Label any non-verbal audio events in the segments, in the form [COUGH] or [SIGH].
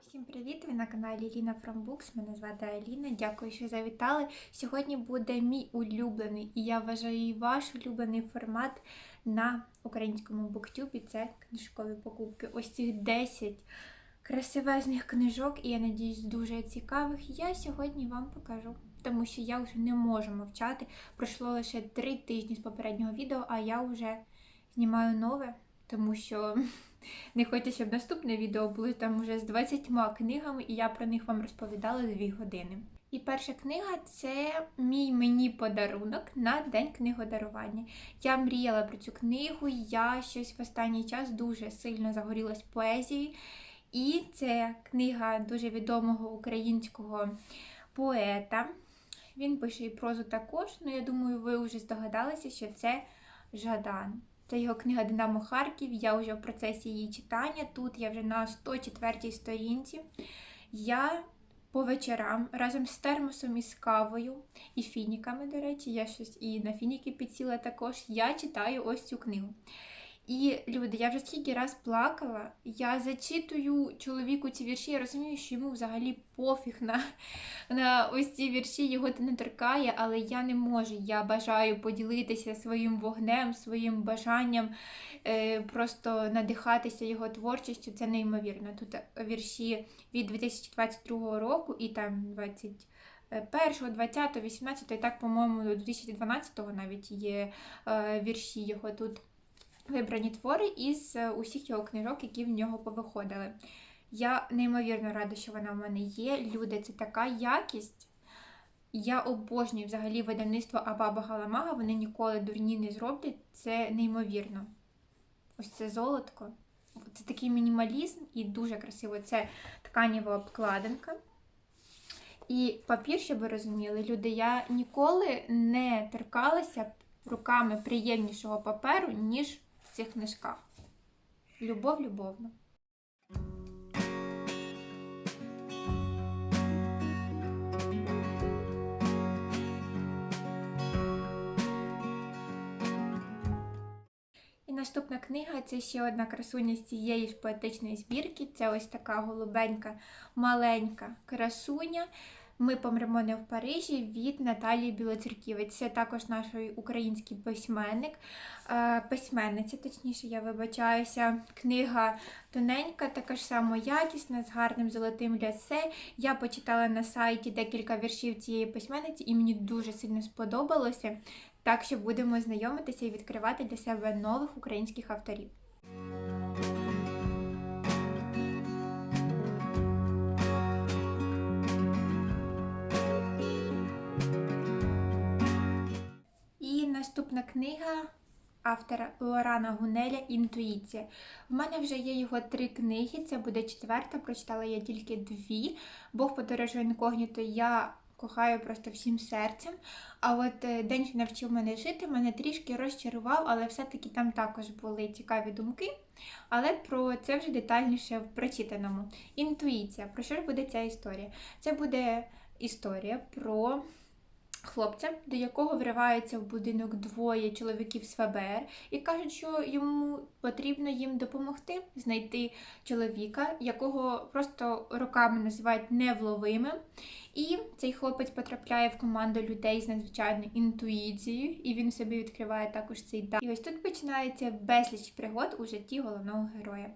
Всім привіт! Ви на каналі Ліна Books. Мене звати Аліна. Дякую, що завітали. Сьогодні буде мій улюблений, і я вважаю і ваш улюблений формат на українському буктюбі. Це книжкові покупки. Ось цих 10 красивезних книжок, і я надіюсь, дуже цікавих. Я сьогодні вам покажу. Тому що я вже не можу мовчати. Пройшло лише 3 тижні з попереднього відео, а я вже знімаю нове, тому що [LAUGHS] не хочу, щоб наступне відео було там вже з 20 книгами, і я про них вам розповідала 2 години. І перша книга це мій мені подарунок на день книгодарування. Я мріяла про цю книгу, я щось в останній час дуже сильно загорілась поезією. І це книга дуже відомого українського поета. Він пише і прозу також, але я думаю, ви вже здогадалися, що це Жадан. Це його книга Динамо Харків. Я вже в процесі її читання. Тут я вже на 104-й сторінці. Я по вечорам разом з термосом і з кавою і фініками, до речі, я щось і на фініки підсіла також. Я читаю ось цю книгу. І люди, я вже скільки раз плакала, я зачитую чоловіку ці вірші, я розумію, що йому взагалі пофіг на, на ось ці вірші, його це не торкає, але я не можу. Я бажаю поділитися своїм вогнем, своїм бажанням, е, просто надихатися його творчістю. Це неймовірно. Тут вірші від 2022 року і там 20. 1, 20, 18, і так, по-моєму, до 2012 навіть є е, вірші його тут вибрані твори із е, усіх його книжок, які в нього повиходили. Я неймовірно рада, що вона в мене є. Люди, це така якість. Я обожнюю взагалі видавництво Абаба Галамага, вони ніколи дурні не зроблять. Це неймовірно. Ось це золотко. Це такий мінімалізм і дуже красиво. Це тканіва обкладинка. І папір, щоб ви розуміли, люди, я ніколи не торкалася руками приємнішого паперу, ніж цих книжках. Любов любовна. І наступна книга це ще одна красуня з цієї ж поетичної збірки. Це ось така голубенька, маленька красуня. Ми помремо не в Парижі від Наталії Білоцерківець. Це також наш український письменник, е, письменниця, точніше, я вибачаюся. Книга тоненька, така ж само якісна, з гарним золотим лясе. Я почитала на сайті декілька віршів цієї письменниці, і мені дуже сильно сподобалося. Так що будемо знайомитися і відкривати для себе нових українських авторів. Наступна книга автора Лорана Гунеля Інтуїція. В мене вже є його три книги. Це буде четверта. Прочитала я тільки дві. Бог подорожує інкогніто я кохаю просто всім серцем. А от е, день, що навчив мене жити, мене трішки розчарував, але все-таки там також були цікаві думки. Але про це вже детальніше в прочитаному. Інтуїція. Про що ж буде ця історія? Це буде історія про. Хлопця, до якого вривається в будинок двоє чоловіків з ФБР, і кажуть, що йому потрібно їм допомогти знайти чоловіка, якого просто роками називають невловимим. І цей хлопець потрапляє в команду людей з надзвичайною інтуїцією, і він собі відкриває також цей дар. І ось тут починається безліч пригод у житті головного героя.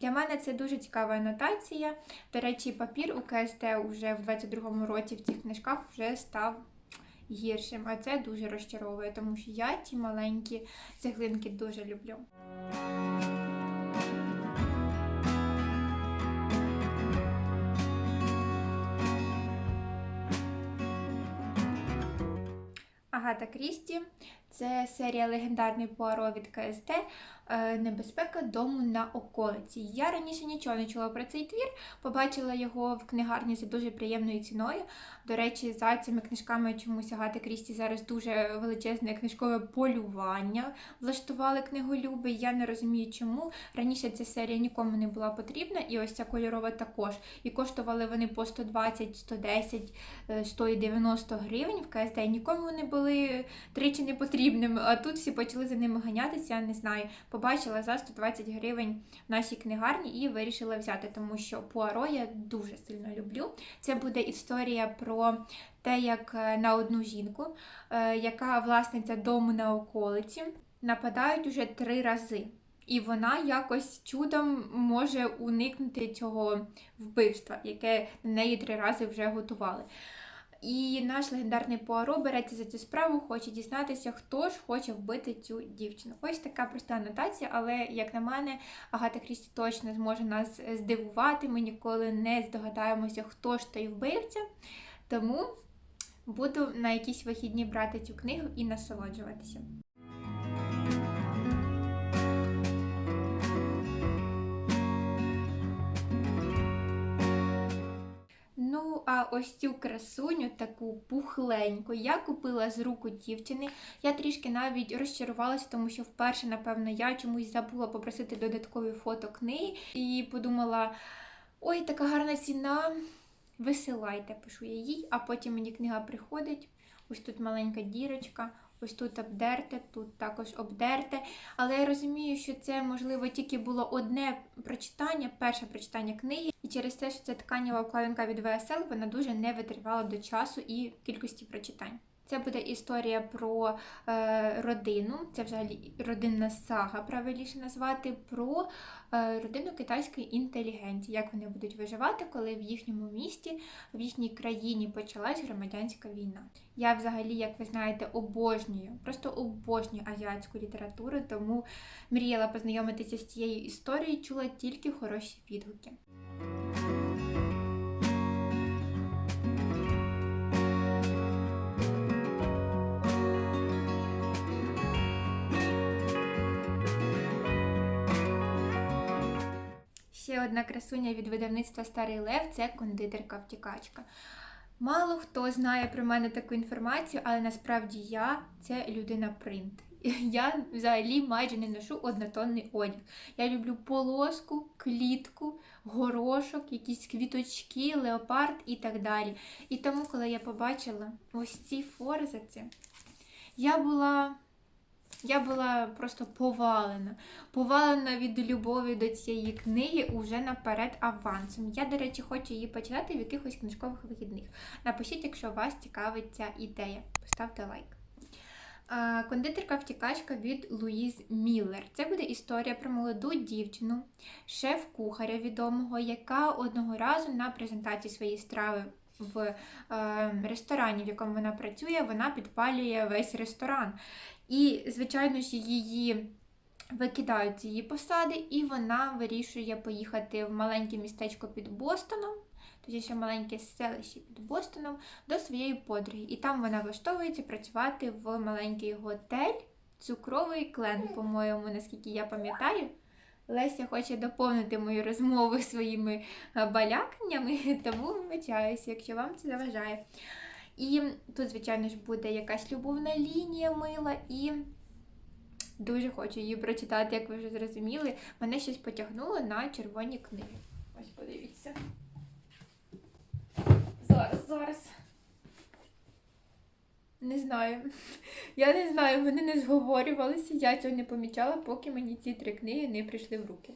Для мене це дуже цікава анотація. До речі, папір у КСТ вже в 22-му році в цих книжках вже став гіршим, а це дуже розчаровує, тому що я ті маленькі цеглинки дуже люблю. Агата Крісті це серія легендарний Пуаро від КСТ е, Небезпека дому на околиці. Я раніше нічого не чула про цей твір, побачила його в книгарні за дуже приємною ціною. До речі, за цими книжками чомусь Агата Крісті зараз дуже величезне книжкове полювання. Влаштували книголюби. Я не розумію, чому. Раніше ця серія нікому не була потрібна, і ось ця кольорова також. І коштували вони по 120, 110, 190 гривень в КСД. Нікому не були тричі непотрібними, а тут всі почали за ними ганятися, я не знаю. Побачила за 120 гривень в нашій книгарні і вирішила взяти, тому що Пуаро я дуже сильно люблю. Це буде історія про те, як е, на одну жінку, е, яка власниця дому на околиці, нападають уже три рази. І вона якось чудом може уникнути цього вбивства, яке на неї три рази вже готували. І наш легендарний Пуаро береться за цю справу, хоче дізнатися, хто ж хоче вбити цю дівчину. Ось така проста анотація, але, як на мене, Агата Крісті точно зможе нас здивувати. Ми ніколи не здогадаємося, хто ж той вбивця. Тому буду на якісь вихідні брати цю книгу і насолоджуватися. Ну, а ось цю красуню, таку пухленьку, я купила з руку дівчини. Я трішки навіть розчарувалася, тому що вперше, напевно, я чомусь забула попросити додаткові фото книги і подумала: ой, така гарна ціна, висилайте, пишу я їй, а потім мені книга приходить. Ось тут маленька дірочка, ось тут обдерте, тут також обдерте. Але я розумію, що це можливо тільки було одне прочитання, перше прочитання книги, і через те, що це тканіва обкладинка від ВСЛ, вона дуже не витривала до часу і кількості прочитань. Це буде історія про е, родину, це взагалі родинна сага, правильніше назвати, про е, родину китайської інтелігенції, як вони будуть виживати, коли в їхньому місті, в їхній країні почалась громадянська війна. Я взагалі, як ви знаєте, обожнюю, просто обожнюю азіатську літературу, тому мріяла познайомитися з цією історією, чула тільки хороші відгуки. Ще одна красуня від видавництва Старий Лев це кондитерка втікачка. Мало хто знає про мене таку інформацію, але насправді я це людина принт. [LAUGHS] Я взагалі майже не ношу однотонний одяг. Я люблю полоску, клітку, горошок, якісь квіточки, леопард і так далі. І тому, коли я побачила ось ці форзаці, я була. Я була просто повалена. Повалена від любові до цієї книги уже наперед авансом. Я, до речі, хочу її почитати в якихось книжкових вихідних. Напишіть, якщо вас цікавить ця ідея. Поставте лайк. Кондитерка втікачка від Луїз Міллер. Це буде історія про молоду дівчину, шеф-кухаря відомого, яка одного разу на презентації своєї страви в е, ресторані, в якому вона працює, вона підпалює весь ресторан. І, звичайно ж, її викидають з її посади, і вона вирішує поїхати в маленьке містечко під Бостоном, тоді ще маленьке селище під Бостоном, до своєї подруги. І там вона влаштовується працювати в маленький готель, цукровий клен, по-моєму, наскільки я пам'ятаю. Леся хоче доповнити мою розмову [LAUGHS] своїми е, баляканнями, [LAUGHS] тому вибачаюся, якщо вам це заважає. І тут, звичайно ж, буде якась любовна лінія мила, і дуже хочу її прочитати, як ви вже зрозуміли. Мене щось потягнуло на червоні книги. Ось подивіться. Зараз, зараз. Не знаю. [LAUGHS] Я не знаю, вони не зговорювалися, я цього не помічала, поки мені ці три книги не прийшли в руки.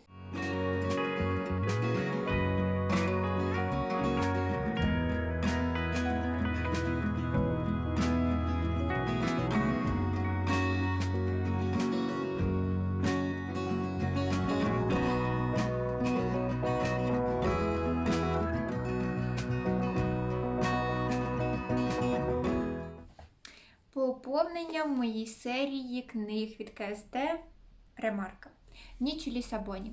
Поповнення в моїй серії книг від КСД Ремарка. Ніч у Лісабоні.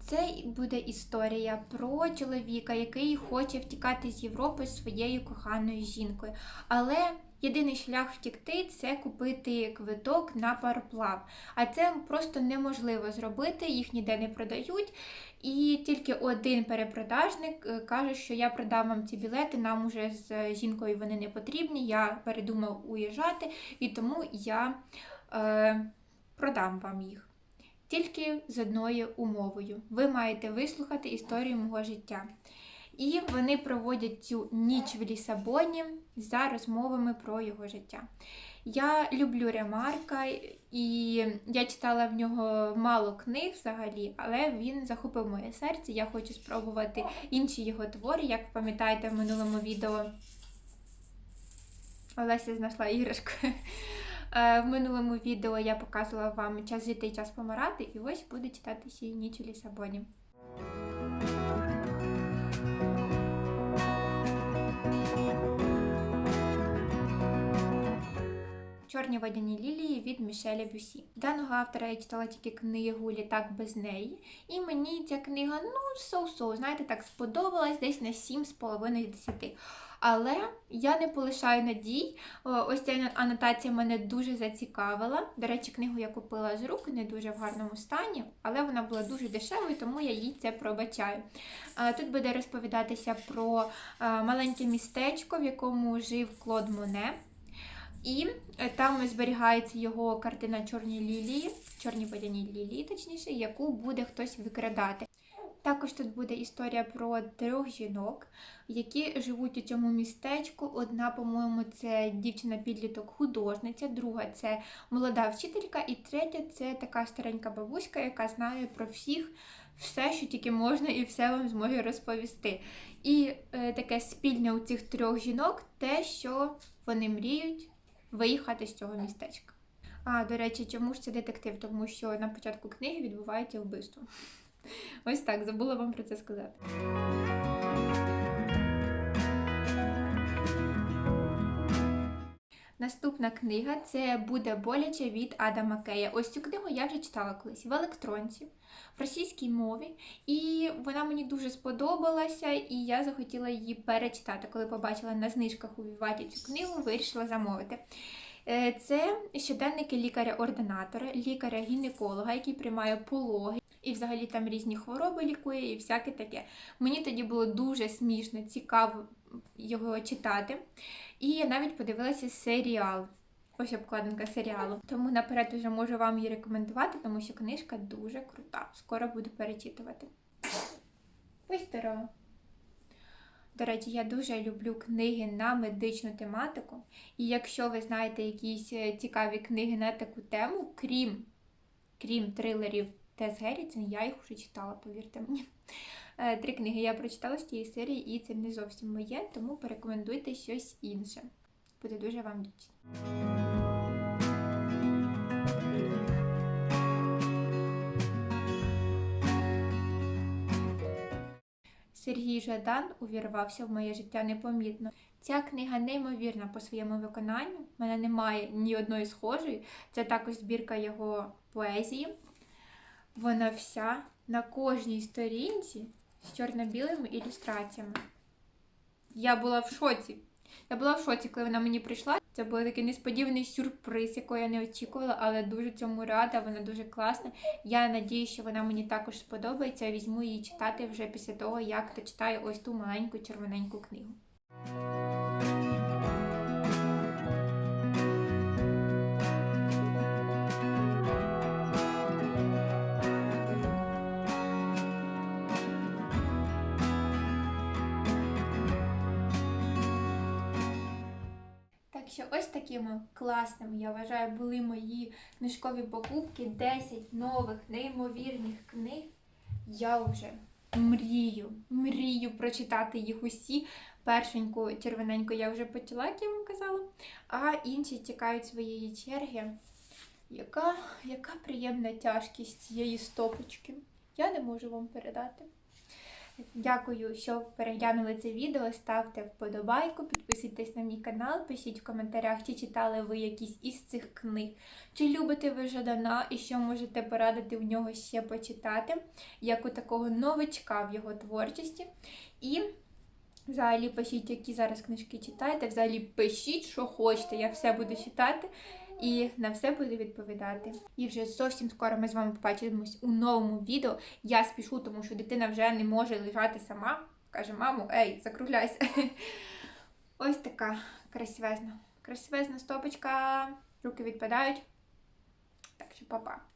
Це буде історія про чоловіка, який хоче втікати з Європи з своєю коханою жінкою. Але єдиний шлях втікти це купити квиток на пароплав. А це просто неможливо зробити, їх ніде не продають. І тільки один перепродажник е, каже, що я продам вам ці білети, нам уже з жінкою вони не потрібні. Я передумав уїжджати, і тому я е, продам вам їх. Тільки з одною умовою. Ви маєте вислухати історію мого життя. І вони проводять цю ніч в Лісабоні за розмовами про його життя. Я люблю Ремарка, і я читала в нього мало книг взагалі, але він захопив моє серце. Я хочу спробувати інші його твори. Як пам'ятаєте, в минулому відео Олеся знайшла іграшку. Е, В минулому відео я показувала вам час жити і час помирати, і ось буду читати «Сію ніч у Лісабоні. Чорні водяні лілії від Мішеля Бюсі. Даного автора я читала тільки книгу Літак без неї. І мені ця книга, ну, соу-соу, знаєте, так сподобалась десь на 7,5 з 10. Але я не полишаю надій. Ось ця анотація мене дуже зацікавила. До речі, книгу я купила з рук, не дуже в гарному стані, але вона була дуже дешевою, тому я їй це пробачаю. Тут буде розповідатися про маленьке містечко, в якому жив Клод Моне. І е, там зберігається його картина Чорні лілії, чорні водяні лілії, точніше, яку буде хтось викрадати. Також тут буде історія про трьох жінок, які живуть у цьому містечку. Одна, по-моєму, це дівчина-підліток художниця, друга це молода вчителька, і третя це така старенька бабуська, яка знає про всіх все, що тільки можна, і все вам зможе розповісти. І е, таке спільне у цих трьох жінок те, що вони мріють виїхати з цього містечка. А, до речі, чому ж це детектив? Тому що на початку книги відбувається вбивство. Ось так, забула вам про це сказати. Наступна книга це буде боляче від Адама Кея. Ось цю книгу я вже читала колись в електронці, в російській мові, і вона мені дуже сподобалася, і я захотіла її перечитати. Коли побачила на знижках у Віваті цю книгу, вирішила замовити. Е, Це щоденники лікаря-ординатора, лікаря-гінеколога, який приймає пологи. І взагалі там різні хвороби лікує і всяке таке. Мені тоді було дуже смішно, цікаво його читати. І я навіть подивилася серіал. Ось обкладинка серіалу. Тому наперед вже можу вам її рекомендувати, тому що книжка дуже крута. Скоро буду перечитувати. Ось! До речі, я дуже люблю книги на медичну тематику. І якщо ви знаєте якісь е, цікаві книги на таку тему, крім, крім трилерів Тес Геррітсон, я їх вже читала, повірте мені. Е, Три книги я прочитала з тієї серії, і це не зовсім моє, тому порекомендуйте щось інше. Буду дуже вам вдячна. Сергій Жадан увірвався в моє життя непомітно. Ця книга неймовірна по своєму виконанню. У мене немає ні одної схожої. Це також збірка його поезії. Вона вся на кожній сторінці з чорно-білими ілюстраціями. Я була в шоці. Я була в шоці, коли вона мені прийшла. Це був такий несподіваний сюрприз, якого я не очікувала, але дуже цьому рада, вона дуже класна. Я надію, що вона мені також сподобається. Візьму її читати вже після того, як дочитаю ось ту маленьку червоненьку книгу. Такими класними, я вважаю, були мої книжкові покупки. 10 нових неймовірних книг. Я вже мрію, мрію прочитати їх усі. Першеньку червоненьку я вже почала, як я вам казала, а інші чекають своєї черги. Яка, яка приємна тяжкість цієї стопочки. Я не можу вам передати. Дякую, що переглянули це відео. Ставте вподобайку, підписуйтесь на мій канал, пишіть в коментарях, чи читали ви якісь із цих книг, чи любите ви Жадана і що можете порадити в нього ще почитати, як у такого новичка в його творчості. І взагалі пишіть, які зараз книжки читаєте. Взагалі пишіть, що хочете. Я все буду читати. І на все буду відповідати. І вже зовсім скоро ми з вами побачимось у новому відео. Я спішу, тому що дитина вже не може лежати сама. Каже, мамо, ей, закругляйся. [LAUGHS] Ось така красивезна. Красивезна стопочка. Руки відпадають. Так що, па-па.